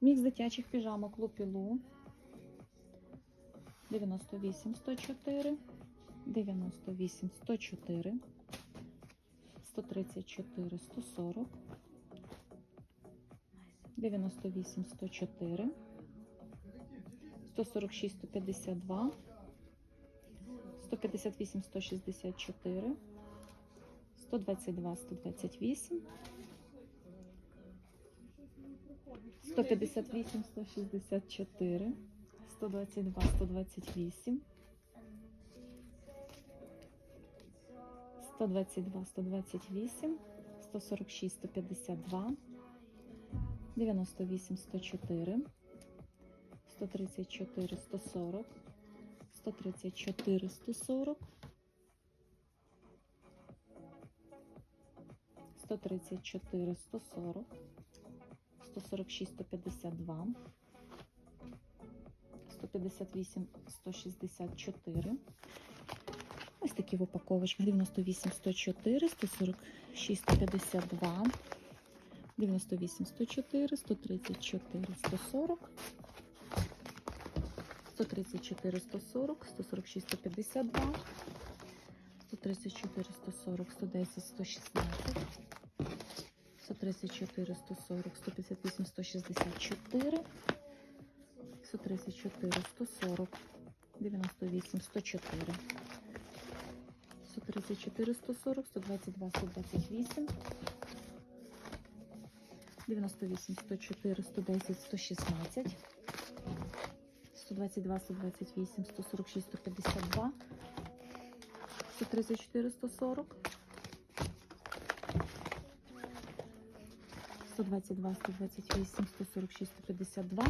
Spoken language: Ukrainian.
Мікс дитячих піжамок Лупілу. 98 104, 98 104, 134 140, 98 104, 146 152, 158 164, 122 128, 158 164, 122 128, 122 128, 146 152, 98 104, 134 140, 134 140, 134 140, 146 152, 158 164. Ось такі в упаковочках. 98 104, 146 152, 98 104, 134 140, 134 140, 146 152, 134 140, 110 116, 134 140, 158 164, 134 140, 98 104, 134 140, 122 128, 98 104, 110 116, 122 128, 146 152, 134 140, 122 128, 146 152,